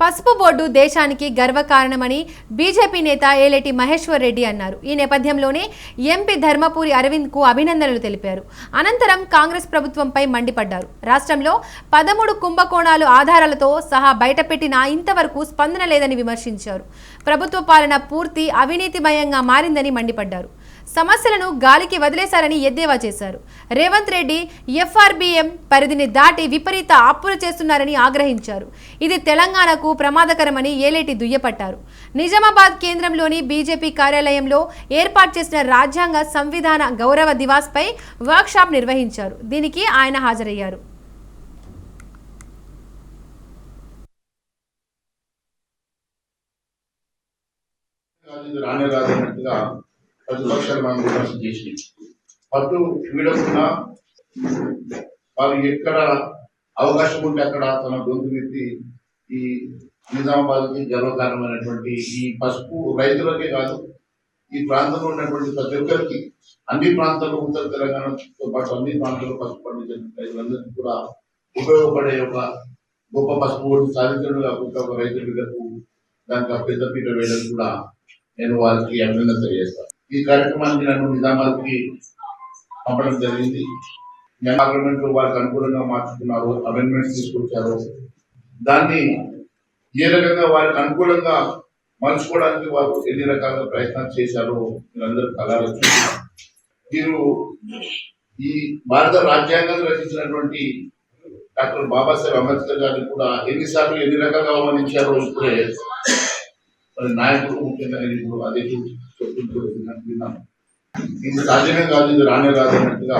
పసుపు బోర్డు దేశానికి గర్వకారణమని బీజేపీ నేత ఏలేటి మహేశ్వర్ రెడ్డి అన్నారు. ఈ నేపథ్యంలోనే ఎంపీ ధర్మపురి అరవింద్కు అభినందనలు తెలిపారు. అనంతరం కాంగ్రెస్ ప్రభుత్వంపై మండిపడ్డారు. రాష్ట్రంలో పదమూడు కుంభకోణాలు ఆధారాలతో సహా బయటపెట్టినా ఇంతవరకు స్పందన లేదని విమర్శించారు. ప్రభుత్వ పాలన పూర్తి అవినీతిమయంగా మారిందని మండిపడ్డారు. సమస్యలను గాలికి వదిలేశారని ఎద్దేవా చేశారు. రేవంత్ రెడ్డి ఎఫ్ఆర్బిఎం పరిధిని దాటి విపరీత అప్పులు చేస్తున్నారని ఆగ్రహించారు. ఇది తెలంగాణకు ప్రమాదకరమని ఏలేటి దుయ్యపట్టారు. నిజామాబాద్ కేంద్రంలోని బీజేపీ కార్యాలయంలో ఏర్పాటు చేసిన రాజ్యాంగ సంవిధాన గౌరవ దివాస్పై వర్క్షాప్ నిర్వహించారు. దీనికి ఆయన హాజరయ్యారు. రానే ప్రతిపక్షాలు మనం విమర్శ చేసి పట్టు వీడకుండా వారు ఎక్కడ అవకాశం ఉంటే అక్కడ తన గొంతు ఎత్తి ఈ నిజామాబాద్కి గర్వకారణమైనటువంటి ఈ పసుపు రైతులకే కాదు ఈ ప్రాంతంలో ఉన్నటువంటి ప్రతి ఒక్కరికి అన్ని ప్రాంతాల్లో ఉత్తర తెలంగాణతో పాటు అన్ని ప్రాంతాల్లో పసుపు పండించిన రైతులందరికీ కూడా ఉపయోగపడే ఒక గొప్ప పసుపు సాధించడం కాకుండా ఒక రైతులకు దానికి ఆ పెద్దపీట వేయడం కూడా నేను వారికి అభినందన చేస్తాను ఈ కార్యక్రమాన్ని నన్ను నిజామాబాద్కి పంపడం జరిగింది. పార్లమెంట్లో వారికి అనుకూలంగా మార్చుకున్నారు అమెండ్మెంట్స్ తీసుకొచ్చారు. దాన్ని ఏ రకంగా వారికి అనుకూలంగా మలుచుకోవడానికి వారు ఎన్ని రకాల ప్రయత్నాలు చేశారో మీరందరూ కళలు మీరు ఈ భారత రాజ్యాంగం రచించినటువంటి డాక్టర్ బాబాసాహెబ్ అంబేద్కర్ గారిని కూడా ఎన్నిసార్లు ఎన్ని రకాలుగా అవమానించారో ఇప్పుడే మరి ముఖ్యంగా నేను ఇప్పుడు అదే చెప్తుంటూ విన్నాను ఇది సాధ్యమే కాదు ఇది రానే రాదు అన్నట్టుగా